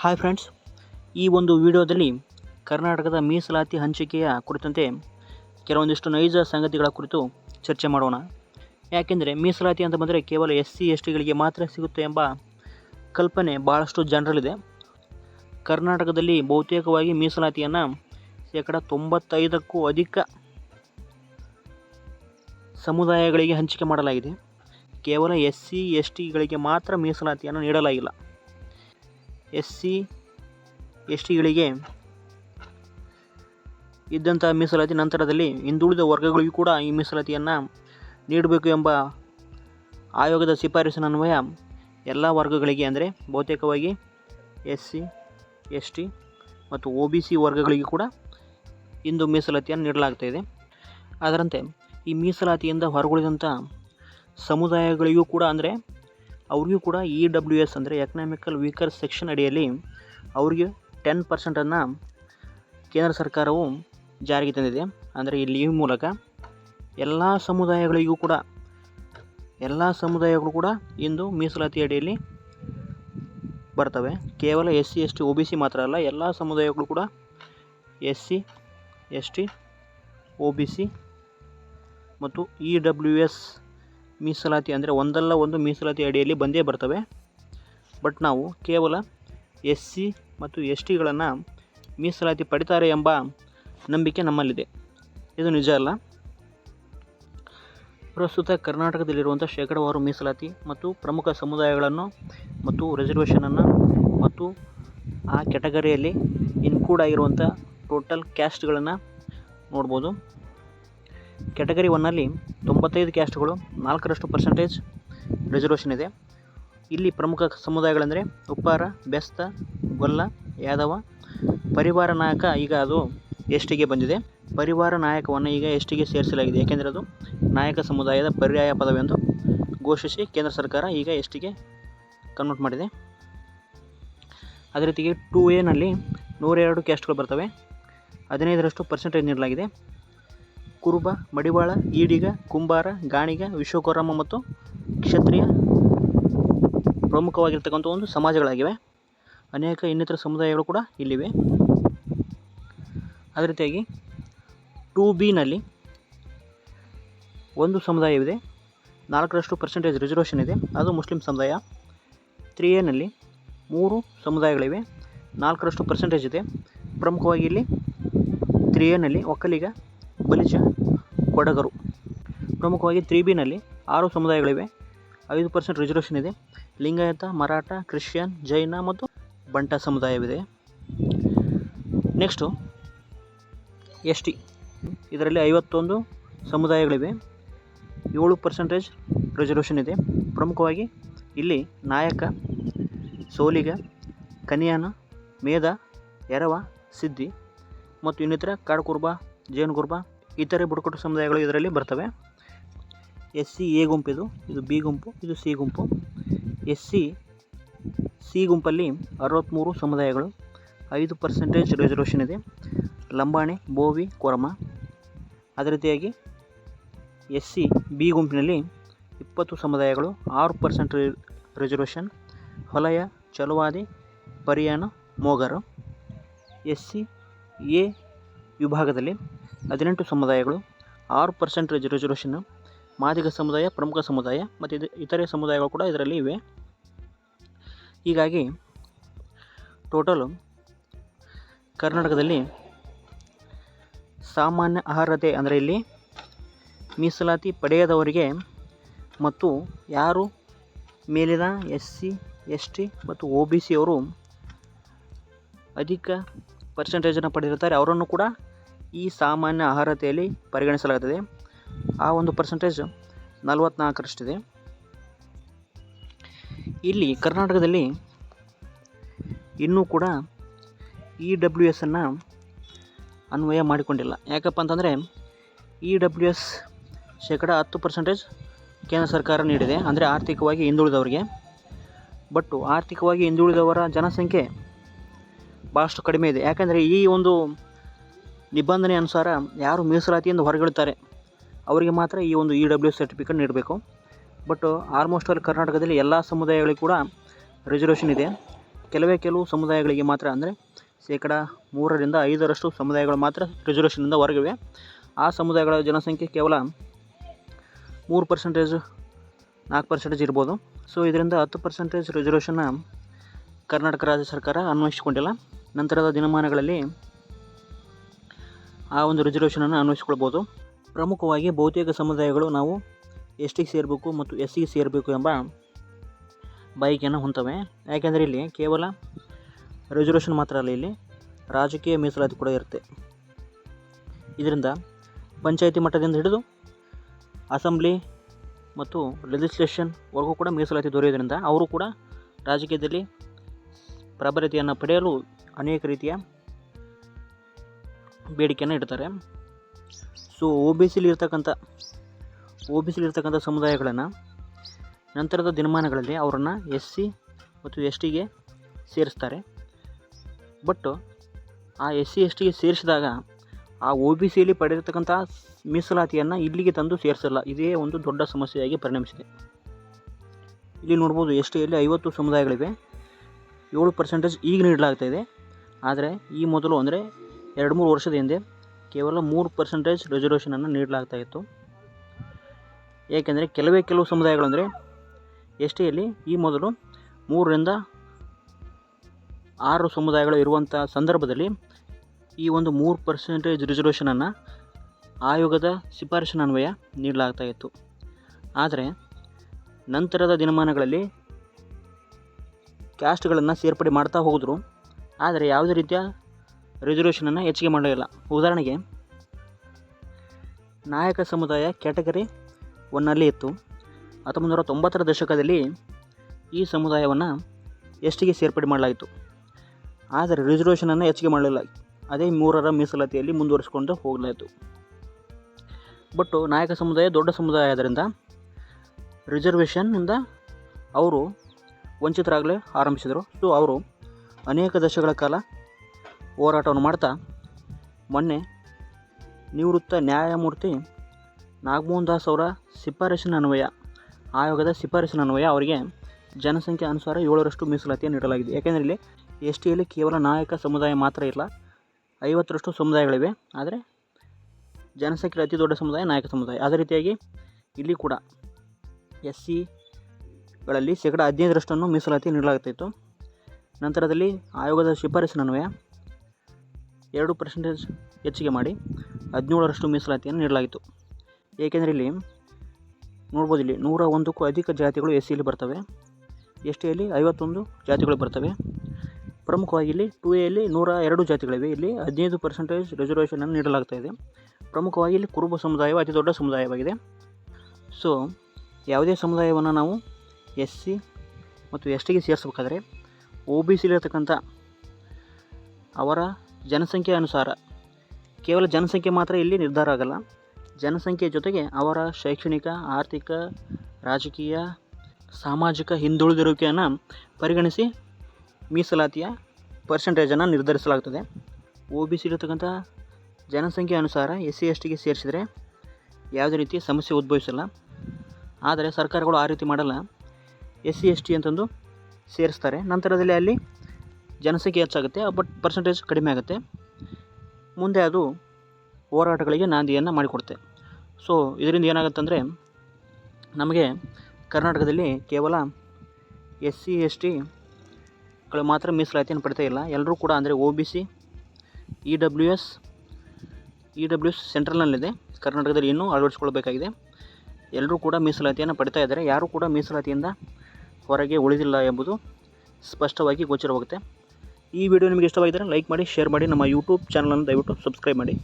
Hi friends ಈ ಒಂದು ವಿಡಿಯೋದಲ್ಲಿ ಕರ್ನಾಟಕದ ಮೀಸಲಾತಿ ಹಂಚಿಕೆಯ ಕುರಿತಂತೆ ಕೆಲವೊಂದಿಷ್ಟು ನೈಜ ಸಂಗತಿಗಳ ಕುರಿತು ಚರ್ಚೆ ಮಾಡೋಣ. ಯಾಕೆಂದರೆ ಮೀಸಲಾತಿ ಅಂತ ಬಂದರೆ ಕೇವಲ ಎಸ್ ಸಿ, ಎಸ್ ಟಿಗಳಿಗೆ ಮಾತ್ರ ಸಿಗುತ್ತೆ ಎಂಬ ಕಲ್ಪನೆ ಭಾಳಷ್ಟು ಜನರಲ್ಲಿದೆ. ಕರ್ನಾಟಕದಲ್ಲಿ ಬಹುತೇಕವಾಗಿ ಮೀಸಲಾತಿಯನ್ನು ಶೇಕಡ ತೊಂಬತ್ತೈದಕ್ಕೂ ಅಧಿಕ ಸಮುದಾಯಗಳಿಗೆ ಹಂಚಿಕೆ ಮಾಡಲಾಗಿದೆ. ಕೇವಲ ಎಸ್ ಸಿ, ಎಸ್ ಟಿಗಳಿಗೆ ಮಾತ್ರ ಮೀಸಲಾತಿಯನ್ನು ನೀಡಲಾಗಿಲ್ಲ. ಎಸ್ ಸಿ, ಎಸ್ ಟಿಗಳಿಗೆ ಇದ್ದಂಥ ಮೀಸಲಾತಿ ನಂತರದಲ್ಲಿ ಹಿಂದುಳಿದ ವರ್ಗಗಳಿಗೂ ಕೂಡ ಈ ಮೀಸಲಾತಿಯನ್ನು ನೀಡಬೇಕು ಎಂಬ ಆಯೋಗದ ಶಿಫಾರಸಿನ ಅನ್ವಯ ಎಲ್ಲ ವರ್ಗಗಳಿಗೆ ಅಂದರೆ ಬಹುತೇಕವಾಗಿ ಎಸ್ ಸಿ, ಎಸ್ ಟಿ ಮತ್ತು ಒ ಬಿ ಸಿ ವರ್ಗಗಳಿಗೆ ಕೂಡ ಇಂದು ಮೀಸಲಾತಿಯನ್ನು ನೀಡಲಾಗ್ತಾಯಿದೆ ಅದರಂತೆ ಈ ಮೀಸಲಾತಿಯಿಂದ ಹೊರಗುಳಿದಂಥ ಸಮುದಾಯಗಳಿಗೂ ಕೂಡ ಅಂದರೆ ಅವ್ರಿಗೂ ಕೂಡ ಇ ಡಬ್ಲ್ಯೂ ಎಸ್ ಅಂದರೆ ಎಕನಾಮಿಕಲ್ ವೀಕರ್ ಸೆಕ್ಷನ್ ಅಡಿಯಲ್ಲಿ ಅವರಿಗೆ ಟೆನ್ ಪರ್ಸೆಂಟನ್ನು ಕೇಂದ್ರ ಸರ್ಕಾರವು ಜಾರಿಗೆ ತಂದಿದೆ. ಅಂದರೆ ಇಲ್ಲಿ ಈ ಮೂಲಕ ಎಲ್ಲ ಸಮುದಾಯಗಳಿಗೂ ಕೂಡ, ಎಲ್ಲ ಸಮುದಾಯಗಳು ಕೂಡ ಇಂದು ಮೀಸಲಾತಿ ಅಡಿಯಲ್ಲಿ ಬರ್ತವೆ. ಕೇವಲ S C, S T O B C ಮಾತ್ರ ಅಲ್ಲ, ಎಲ್ಲ ಸಮುದಾಯಗಳು ಕೂಡ S C, S T O B C ಮತ್ತು ಇ ಡಬ್ಲ್ಯೂ ಎಸ್ ಮೀಸಲಾತಿ ಅಂದರೆ ಒಂದಲ್ಲ ಒಂದು ಮೀಸಲಾತಿ ಅಡಿಯಲ್ಲಿ ಬಂದೇ ಬರ್ತವೆ. ಬಟ್ ನಾವು ಕೇವಲ ಎಸ್ ಸಿ ಮತ್ತು ಎಸ್ ಟಿಗಳನ್ನು ಮೀಸಲಾತಿ ಪಡಿತಾರೆ ಎಂಬ ನಂಬಿಕೆ ನಮ್ಮಲ್ಲಿದೆ. ಇದು ನಿಜ ಅಲ್ಲ. ಪ್ರಸ್ತುತ ಕರ್ನಾಟಕದಲ್ಲಿರುವಂಥ ಶೇಕಡವಾರು ಮೀಸಲಾತಿ ಮತ್ತು ಪ್ರಮುಖ ಸಮುದಾಯಗಳನ್ನು ಮತ್ತು ರಿಸರ್ವೇಷನನ್ನು ಮತ್ತು ಆ ಕ್ಯಾಟಗರಿಯಲ್ಲಿ ಇನ್ಕ್ಲೂಡ್ ಆಗಿರುವಂಥ ಟೋಟಲ್ ಕ್ಯಾಸ್ಟ್ಗಳನ್ನು ನೋಡ್ಬೋದು. ಕೆಟಗರಿ ಒನ್ನಲ್ಲಿ ತೊಂಬತ್ತೈದು ಕ್ಯಾಸ್ಟ್ಗಳು, ನಾಲ್ಕರಷ್ಟು ಪರ್ಸೆಂಟೇಜ್ ರಿಸರ್ವೇಷನ್ ಇದೆ. ಇಲ್ಲಿ ಪ್ರಮುಖ ಸಮುದಾಯಗಳೆಂದರೆ ಉಪ್ಪಾರ, ಬೆಸ್ತ, ಗೊಲ್ಲ, ಯಾದವ, ಪರಿವಾರ ನಾಯಕ ಈಗ ಅದು ಎಸ್ ಟಿಗೆ ಬಂದಿದೆ. ಪರಿವಾರ ನಾಯಕವನ್ನು ಈಗ ಎಸ್ ಟಿಗೆ ಸೇರಿಸಲಾಗಿದೆ. ಏಕೆಂದರೆ ಅದು ನಾಯಕ ಸಮುದಾಯದ ಪರ್ಯಾಯ ಪದವೆಂದು ಘೋಷಿಸಿ ಕೇಂದ್ರ ಸರ್ಕಾರ ಈಗ ಎಸ್ ಟಿಗೆ ಕನ್ವರ್ಟ್ ಮಾಡಿದೆ. ಅದೇ ರೀತಿಗೆ ಟೂ ಎನಲ್ಲಿ ನೂರೆರಡು ಕ್ಯಾಸ್ಟ್ಗಳು ಬರ್ತವೆ. ಹದಿನೈದರಷ್ಟು ಪರ್ಸೆಂಟೇಜ್ ನೀಡಲಾಗಿದೆ. ಕುರುಬ, ಮಡಿವಾಳ, ಈಡಿಗ, ಕುಂಬಾರ, ಗಾಣಿಗ, ವಿಶ್ವಕರ್ಮ ಮತ್ತು ಕ್ಷತ್ರಿಯ ಪ್ರಮುಖವಾಗಿರ್ತಕ್ಕಂಥ ಒಂದು ಸಮಾಜಗಳಾಗಿವೆ. ಅನೇಕ ಇನ್ನಿತರ ಸಮುದಾಯಗಳು ಕೂಡ ಇಲ್ಲಿವೆ. ಅದೇ ರೀತಿಯಾಗಿ ಟು ಬಿನಲ್ಲಿ ಒಂದು ಸಮುದಾಯವಿದೆ. ನಾಲ್ಕರಷ್ಟು ಪರ್ಸೆಂಟೇಜ್ ರಿಸರ್ವೇಷನ್ ಇದೆ. ಅದು ಮುಸ್ಲಿಂ ಸಮುದಾಯ. ತ್ರೀ ಎನಲ್ಲಿ ಮೂರು ಸಮುದಾಯಗಳಿವೆ. ನಾಲ್ಕರಷ್ಟು ಪರ್ಸೆಂಟೇಜ್ ಇದೆ. ಪ್ರಮುಖವಾಗಿ ಇಲ್ಲಿ ತ್ರೀ ಎನಲ್ಲಿ ಒಕ್ಕಲಿಗ ಬಲಿಜ ಕೊಡಗರು. ಪ್ರಮುಖವಾಗಿ ತ್ರೀ ಬಿನಲ್ಲಿ ಆರು ಸಮುದಾಯಗಳಿವೆ. ಐದು ಪರ್ಸೆಂಟ್ ರಿಸರ್ವೇಷನ್ ಇದೆ. ಲಿಂಗಾಯತ, ಮರಾಠ, ಕ್ರಿಶ್ಚಿಯನ್, ಜೈನ ಮತ್ತು ಬಂಟ ಸಮುದಾಯವಿದೆ. Next S T. ಇದರಲ್ಲಿ ಐವತ್ತೊಂದು ಸಮುದಾಯಗಳಿವೆ. ಏಳು ಪರ್ಸೆಂಟೇಜ್ ರಿಸರ್ವೇಷನ್ ಇದೆ. ಪ್ರಮುಖವಾಗಿ ಇಲ್ಲಿ ನಾಯಕ, ಸೋಲಿಗ, ಕನಿಯಾನ, ಮೇಧ, ಎರವ, ಸಿದ್ಧಿ ಮತ್ತು ಇನ್ನಿತರ ಕಾಡ್ಕುರ್ಬ, ಜೇನುಗುರ್ಬ ಇತರೆ ಬುಡಕಟ್ಟು ಸಮುದಾಯಗಳು ಇದರಲ್ಲಿ ಬರ್ತವೆ. ಎಸ್ ಸಿ ಎ ಗುಂಪಿದು ಇದು ಬಿ ಗುಂಪು, ಇದು ಸಿ ಗುಂಪು. ಎಸ್ ಸಿ ಸಿ ಗುಂಪಲ್ಲಿ ಅರವತ್ತ್ಮೂರು ಸಮುದಾಯಗಳು, ಐದು ಪರ್ಸೆಂಟೇಜ್ ರಿಸರ್ವೇಷನ್ ಇದೆ. ಲಂಬಾಣಿ, ಬೋವಿ, ಕೊರಮ. ಅದೇ ರೀತಿಯಾಗಿ ಎಸ್ ಸಿ, ಬಿ ಗುಂಪಿನಲ್ಲಿ ಇಪ್ಪತ್ತು ಸಮುದಾಯಗಳು, ಆರು ಪರ್ಸೆಂಟ್ ರಿಸರ್ವೇಷನ್ ಹೊಲಯ ಚಲುವಾದಿ, ಪರಿಯಾಣ, ಮೋಗರು. ಎಸ್ ಸಿ, ಎ ವಿಭಾಗದಲ್ಲಿ ಹದಿನೆಂಟು ಸಮುದಾಯಗಳು, ಆರು ಪರ್ಸೆಂಟ್ ರಿಸರ್ವೇಷನ್ ಮಾದಿಗ ಸಮುದಾಯ, ಪ್ರಮುಖ ಸಮುದಾಯ ಮತ್ತು ಇದು ಇತರೆ ಸಮುದಾಯಗಳು ಕೂಡ ಇದರಲ್ಲಿ ಇವೆ. ಹೀಗಾಗಿ ಟೋಟಲು ಕರ್ನಾಟಕದಲ್ಲಿ ಸಾಮಾನ್ಯ ಅರ್ಹತೆ ಅಂದರೆ ಇಲ್ಲಿ ಮೀಸಲಾತಿ ಪಡೆಯದವರಿಗೆ ಮತ್ತು ಯಾರು ಮೇಲಿನ ಎಸ್ ಸಿ, ಎಸ್ ಟಿ ಮತ್ತು ಒ ಬಿ ಸಿ ಅವರು ಅಧಿಕ ಪರ್ಸೆಂಟೇಜನ್ನು ಪಡೆದಿರ್ತಾರೆ ಅವರನ್ನು ಕೂಡ ಈ ಸಾಮಾನ್ಯ ಅರ್ಹತೆಯಲ್ಲಿ ಪರಿಗಣಿಸಲಾಗುತ್ತದೆ. ಆ ಒಂದು ಪರ್ಸೆಂಟೇಜ್ ನಲವತ್ತ್ನಾಲ್ಕರಷ್ಟಿದೆ ಇಲ್ಲಿ ಕರ್ನಾಟಕದಲ್ಲಿ ಇನ್ನೂ ಕೂಡ ಇ ಡಬ್ಲ್ಯೂ ಎಸ್ಸನ್ನು ಅನ್ವಯ ಮಾಡಿಕೊಂಡಿಲ್ಲ. ಯಾಕಪ್ಪ ಅಂತಂದರೆ ಇ ಡಬ್ಲ್ಯೂ ಎಸ್ ಶೇಕಡ ಹತ್ತು ಪರ್ಸೆಂಟೇಜ್ ಕೇಂದ್ರ ಸರ್ಕಾರ ನೀಡಿದೆ. ಅಂದರೆ ಆರ್ಥಿಕವಾಗಿ ಹಿಂದುಳಿದವರಿಗೆ. ಬಟ್ ಆರ್ಥಿಕವಾಗಿ ಹಿಂದುಳಿದವರ ಜನಸಂಖ್ಯೆ ಭಾಳಷ್ಟು ಕಡಿಮೆ ಇದೆ. ಯಾಕಂದರೆ ಈ ಒಂದು ನಿಬಂಧನೆ ಅನುಸಾರ ಯಾರು ಮೀಸಲಾತಿಯಿಂದ ಹೊರಗಿಳ್ತಾರೆ, ಅವರಿಗೆ ಮಾತ್ರ ಈ ಒಂದು ಇ ಡಬ್ಲ್ಯೂ ಸರ್ಟಿಫಿಕೇಟ್ ನೀಡಬೇಕು. ಬಟ್ ಆಲ್ಮೋಸ್ಟ್ ಆಲ್ ಕರ್ನಾಟಕದಲ್ಲಿ ಎಲ್ಲ ಸಮುದಾಯಗಳಿಗೆ ಕೂಡ ರಿಸರ್ವೇಷನ್ ಇದೆ. ಕೆಲವೇ ಕೆಲವು ಸಮುದಾಯಗಳಿಗೆ ಮಾತ್ರ ಅಂದರೆ ಶೇಕಡ ಮೂರರಿಂದ ಐದರಷ್ಟು ಸಮುದಾಯಗಳು ಮಾತ್ರ ರಿಸರ್ವೇಷನಿಂದ ಹೊರಗಿವೆ. ಆ ಸಮುದಾಯಗಳ ಜನಸಂಖ್ಯೆ ಕೇವಲ ಮೂರು ಪರ್ಸೆಂಟೇಜ್ ನಾಲ್ಕು ಪರ್ಸೆಂಟೇಜ್ ಇರ್ಬೋದು. ಸೊ ಇದರಿಂದ ಹತ್ತು ಪರ್ಸೆಂಟೇಜ್ ರಿಸರ್ವೇಷನ್ನ ಕರ್ನಾಟಕ ರಾಜ್ಯ ಸರ್ಕಾರ ಅನ್ವಯಿಸಿಕೊಂಡಿಲ್ಲ. ನಂತರದ ದಿನಮಾನಗಳಲ್ಲಿ ಆ ಒಂದು ರಿಸರ್ವೇಷನನ್ನು ಅನ್ವಯಿಸ್ಕೊಳ್ಬೋದು. ಪ್ರಮುಖವಾಗಿ ಬಹುತೇಕ ಸಮುದಾಯಗಳು ನಾವು ಎಸ್ ಟಿಗೆ ಸೇರಬೇಕು ಮತ್ತು ಎಸ್ ಸಿಗೆ ಸೇರಬೇಕು ಎಂಬ ಬಯಕೆಯನ್ನು ಹೊಂತವೆ ಯಾಕೆಂದರೆ ಇಲ್ಲಿ ಕೇವಲ ರಿಸರ್ವೇಷನ್ ಮಾತ್ರ ಅಲ್ಲ, ಇಲ್ಲಿ ರಾಜಕೀಯ ಮೀಸಲಾತಿ ಕೂಡ ಇರುತ್ತೆ. ಇದರಿಂದ ಪಂಚಾಯಿತಿ ಮಟ್ಟದಿಂದ ಹಿಡಿದು ಅಸೆಂಬ್ಲಿ ಮತ್ತು ಲೆಜಿಸ್ಲೇಷನ್ವರೆಗೂ ಕೂಡ ಮೀಸಲಾತಿ ದೊರೆಯೋದ್ರಿಂದ ಅವರು ಕೂಡ ರಾಜಕೀಯದಲ್ಲಿ ಪ್ರಬಲತೆಯನ್ನು ಪಡೆಯಲು ಅನೇಕ ರೀತಿಯ ಬೇಡಿಕೆಯನ್ನು ಇಡ್ತಾರೆ. ಸೊ ಒ ಬಿ ಸಿಲಿರ್ತಕ್ಕಂಥ ಒ ಬಿ ಸಿಲಿರ್ತಕ್ಕಂಥ ಸಮುದಾಯಗಳನ್ನು ನಂತರದ ದಿನಮಾನಗಳಲ್ಲಿ ಅವರನ್ನು ಎಸ್ ಸಿ ಮತ್ತು ಎಸ್ ಟಿಗೆ ಸೇರಿಸ್ತಾರೆ. ಬಟ್ ಆ ಎಸ್ ಸಿ, ಎಸ್ ಟಿಗೆ ಸೇರಿಸಿದಾಗ ಆ ಒ ಬಿ ಸಿಯಲ್ಲಿ ಪಡೆದಿರ್ತಕ್ಕಂಥ ಮೀಸಲಾತಿಯನ್ನು ಇಲ್ಲಿಗೆ ತಂದು ಸೇರಿಸಲ್ಲ. ಇದೇ ಒಂದು ದೊಡ್ಡ ಸಮಸ್ಯೆಯಾಗಿ ಪರಿಣಮಿಸಿದೆ. ಇಲ್ಲಿ ನೋಡ್ಬೋದು ಎಸ್ ಟಿಯಲ್ಲಿ ಐವತ್ತು ಸಮುದಾಯಗಳಿವೆ. ಏಳು ಪರ್ಸೆಂಟೇಜ್ ಈಗ ನೀಡಲಾಗ್ತಾ ಇದೆ. ಆದರೆ ಈ ಮೊದಲು ಅಂದರೆ ಎರಡು ಮೂರು ವರ್ಷದ ಹಿಂದೆ ಕೇವಲ ಮೂರು ಪರ್ಸೆಂಟೇಜ್ ರಿಸರ್ವೇಷನನ್ನು ನೀಡಲಾಗ್ತಾ ಇತ್ತು. ಏಕೆಂದರೆ ಕೆಲವೇ ಕೆಲವು ಸಮುದಾಯಗಳು ಅಂದರೆ ಎಸ್ ಟಿಯಲ್ಲಿ ಈ ಮೊದಲು ಮೂರರಿಂದ ಆರು ಸಮುದಾಯಗಳು ಇರುವಂಥ ಸಂದರ್ಭದಲ್ಲಿ ಈ ಒಂದು ಮೂರು ಪರ್ಸೆಂಟೇಜ್ ರಿಸರ್ವೇಷನನ್ನು ಆಯೋಗದ ಶಿಫಾರಸಿನ ಅನ್ವಯ ನೀಡಲಾಗ್ತಾ ಇತ್ತು. ಆದರೆ ನಂತರದ ದಿನಮಾನಗಳಲ್ಲಿ ಕ್ಯಾಸ್ಟ್ಗಳನ್ನು ಸೇರ್ಪಡೆ ಮಾಡ್ತಾ ಹೋದರು. ಆದರೆ ಯಾವುದೇ ರೀತಿಯ ರಿಸರ್ವೇಷನನ್ನು ಹೆಚ್ಚಿಗೆ ಮಾಡಲಿಲ್ಲ ಉದಾಹರಣೆಗೆ, ನಾಯಕ ಸಮುದಾಯ ಕ್ಯಾಟಗರಿ ಒನ್ನಲ್ಲಿ ಇತ್ತು. ಹತ್ತೊಂಬತ್ತು ನೂರ ತೊಂಬತ್ತರ ದಶಕದಲ್ಲಿ ಈ ಸಮುದಾಯವನ್ನು ಎಸ್ಟಿಗೆ ಸೇರ್ಪಡೆ ಮಾಡಲಾಯಿತು? ಆದರೆ ರಿಸರ್ವೇಷನನ್ನು ಹೆಚ್ಚಿಗೆ ಮಾಡಲಿಲ್ಲ. ಅದೇ ಮೂರರ ಮೀಸಲಾತಿಯಲ್ಲಿ ಮುಂದುವರಿಸಿಕೊಂಡು ಹೋಗಲಾಯಿತು. ಬಟ್ಟು ನಾಯಕ ಸಮುದಾಯ ದೊಡ್ಡ ಸಮುದಾಯ ಆದ್ದರಿಂದ ರಿಸರ್ವೇಷನ್ನಿಂದ ಅವರು ವಂಚಿತರಾಗಲೇ ಆರಂಭಿಸಿದರು. ಸೊ, ಅವರು ಅನೇಕ ದಶಕಗಳ ಕಾಲ ಹೋರಾಟವನ್ನು ಮಾಡ್ತಾ ಮೊನ್ನೆ ನಿವೃತ್ತ ನ್ಯಾಯಮೂರ್ತಿ ನಾಗಮೋಹನ್ ದಾಸ್ ಅವರ ಶಿಫಾರಸಿನ ಅನ್ವಯ, ಆಯೋಗದ ಶಿಫಾರಸಿನ ಅನ್ವಯ ಅವರಿಗೆ ಜನಸಂಖ್ಯೆ ಅನುಸಾರ ಏಳರಷ್ಟು ಮೀಸಲಾತಿಯನ್ನು ನೀಡಲಾಗಿದೆ. ಯಾಕೆಂದರೆ ಇಲ್ಲಿ ಎಸ್ ಟಿಯಲ್ಲಿ ಕೇವಲ ನಾಯಕ ಸಮುದಾಯ ಮಾತ್ರ ಇಲ್ಲ, ಐವತ್ತರಷ್ಟು ಸಮುದಾಯಗಳಿವೆ. ಆದರೆ ಜನಸಂಖ್ಯೆ ಅತಿ ದೊಡ್ಡ ಸಮುದಾಯ ನಾಯಕ ಸಮುದಾಯ. ಅದೇ ರೀತಿಯಾಗಿ ಇಲ್ಲಿ ಕೂಡ ಎಸ್ ಸಿಗಳಲ್ಲಿ ಶೇಕಡ ಹದಿನೈದರಷ್ಟನ್ನು ಮೀಸಲಾತಿ ನೀಡಲಾಗುತ್ತಿತ್ತು ನಂತರದಲ್ಲಿ ಆಯೋಗದ ಶಿಫಾರಸಿನ ಅನ್ವಯ ಎರಡು ಪರ್ಸೆಂಟೇಜ್ ಹೆಚ್ಚಿಗೆ ಮಾಡಿ ಹದಿನೇಳರಷ್ಟು ಮೀಸಲಾತಿಯನ್ನು ನೀಡಲಾಯಿತು ಏಕೆಂದರೆ ಇಲ್ಲಿ ನೋಡ್ಬೋದು ಇಲ್ಲಿ ನೂರ ಒಂದಕ್ಕೂ ಅಧಿಕ ಜಾತಿಗಳು ಎಸ್ ಸಿಯಲ್ಲಿ ಬರ್ತವೆ. ಎಸ್ ಟಿಯಲ್ಲಿ ಐವತ್ತೊಂದು ಜಾತಿಗಳು ಬರ್ತವೆ. ಪ್ರಮುಖವಾಗಿ ಇಲ್ಲಿ ಟು ಎಲ್ಲಿ ನೂರ ಎರಡು ಜಾತಿಗಳಿವೆ. ಇಲ್ಲಿ ಹದಿನೈದು ಪರ್ಸೆಂಟೇಜ್ ರಿಸರ್ವೇಷನನ್ನು ನೀಡಲಾಗ್ತಾ ಇದೆ. ಪ್ರಮುಖವಾಗಿ ಇಲ್ಲಿ ಕುರುಬ ಸಮುದಾಯವು ಅತಿ ದೊಡ್ಡ ಸಮುದಾಯವಾಗಿದೆ. ಸೊ ಯಾವುದೇ ಸಮುದಾಯವನ್ನು ನಾವು ಎಸ್ ಸಿ ಮತ್ತು ಎಸ್ ಟಿಗೆ ಸೇರಿಸ್ಬೇಕಾದ್ರೆ ಒ ಬಿ ಸಿಲಿರ್ತಕ್ಕಂಥ ಅವರ ಜನಸಂಖ್ಯೆ ಅನುಸಾರ. ಕೇವಲ ಜನಸಂಖ್ಯೆ ಮಾತ್ರ ಇಲ್ಲಿ ನಿರ್ಧಾರ ಆಗಲ್ಲ. ಜನಸಂಖ್ಯೆ ಜೊತೆಗೆ ಅವರ ಶೈಕ್ಷಣಿಕ, ಆರ್ಥಿಕ, ರಾಜಕೀಯ, ಸಾಮಾಜಿಕ ಹಿಂದುಳಿದಿರುವಿಕೆಯನ್ನು ಪರಿಗಣಿಸಿ ಮೀಸಲಾತಿಯ ಪರ್ಸೆಂಟೇಜನ್ನು ನಿರ್ಧರಿಸಲಾಗ್ತದೆ. ಒ ಬಿ ಸಿ ಜನಸಂಖ್ಯೆ ಅನುಸಾರ ಎಸ್ ಸಿ, ಎಸ್ ಟಿಗೆ ಸೇರಿಸಿದರೆ ಯಾವುದೇ ರೀತಿ ಸಮಸ್ಯೆ ಉದ್ಭವಿಸಲ್ಲ. ಆದರೆ ಸರ್ಕಾರಗಳು ಆ ರೀತಿ ಮಾಡಲ್ಲ. ಎಸ್ ಸಿ, ಎಸ್ ಟಿ ಅಂತಂದು ಸೇರಿಸ್ತಾರೆ. ನಂತರದಲ್ಲಿ ಅಲ್ಲಿ ಜನಸಂಖ್ಯೆ ಹೆಚ್ಚಾಗುತ್ತೆ ಬಟ್ ಪರ್ಸೆಂಟೇಜ್ ಕಡಿಮೆ ಆಗುತ್ತೆ. ಮುಂದೆ ಅದು ಹೋರಾಟಗಳಿಗೆ ನಾಂದಿಯನ್ನು ಮಾಡಿಕೊಡುತ್ತೆ. ಸೊ ಇದರಿಂದ ಏನಾಗುತ್ತಂದರೆ, ನಮಗೆ ಕರ್ನಾಟಕದಲ್ಲಿ ಕೇವಲ ಎಸ್ ಸಿ, ಎಸ್ ಟಿಗಳು ಮಾತ್ರ ಮೀಸಲಾತಿಯನ್ನು ಪಡಿತಾ ಇಲ್ಲ. ಎಲ್ಲರೂ ಕೂಡ ಅಂದರೆ O B C, E W S, E W S ಸೆಂಟ್ರಲ್ನಲ್ಲಿದೆ. ಕರ್ನಾಟಕದಲ್ಲಿ ಇನ್ನೂ ಅಳವಡಿಸ್ಕೊಳ್ಬೇಕಾಗಿದೆ. ಎಲ್ಲರೂ ಕೂಡ ಮೀಸಲಾತಿಯನ್ನು ಪಡಿತಾ ಇದ್ದಾರೆ. ಯಾರೂ ಕೂಡ ಮೀಸಲಾತಿಯಿಂದ ಹೊರಗೆ ಉಳಿದಿಲ್ಲ ಎಂಬುದು ಸ್ಪಷ್ಟವಾಗಿ ಗೋಚರವಾಗುತ್ತೆ ಈ ವಿಡಿಯೋ ನಿಮಗೆ ಇಷ್ಟವಾಗಿದ್ದರೆ ಲೈಕ್ ಮಾಡಿ ಶೇರ್ ಮಾಡಿ ನಮ್ಮ ಯೂಟ್ಯೂಬ್ ಚಾನಲನ್ನು ದಯವಿಟ್ಟು ಸಬ್ಸ್ಕ್ರೈಬ್ ಮಾಡಿ.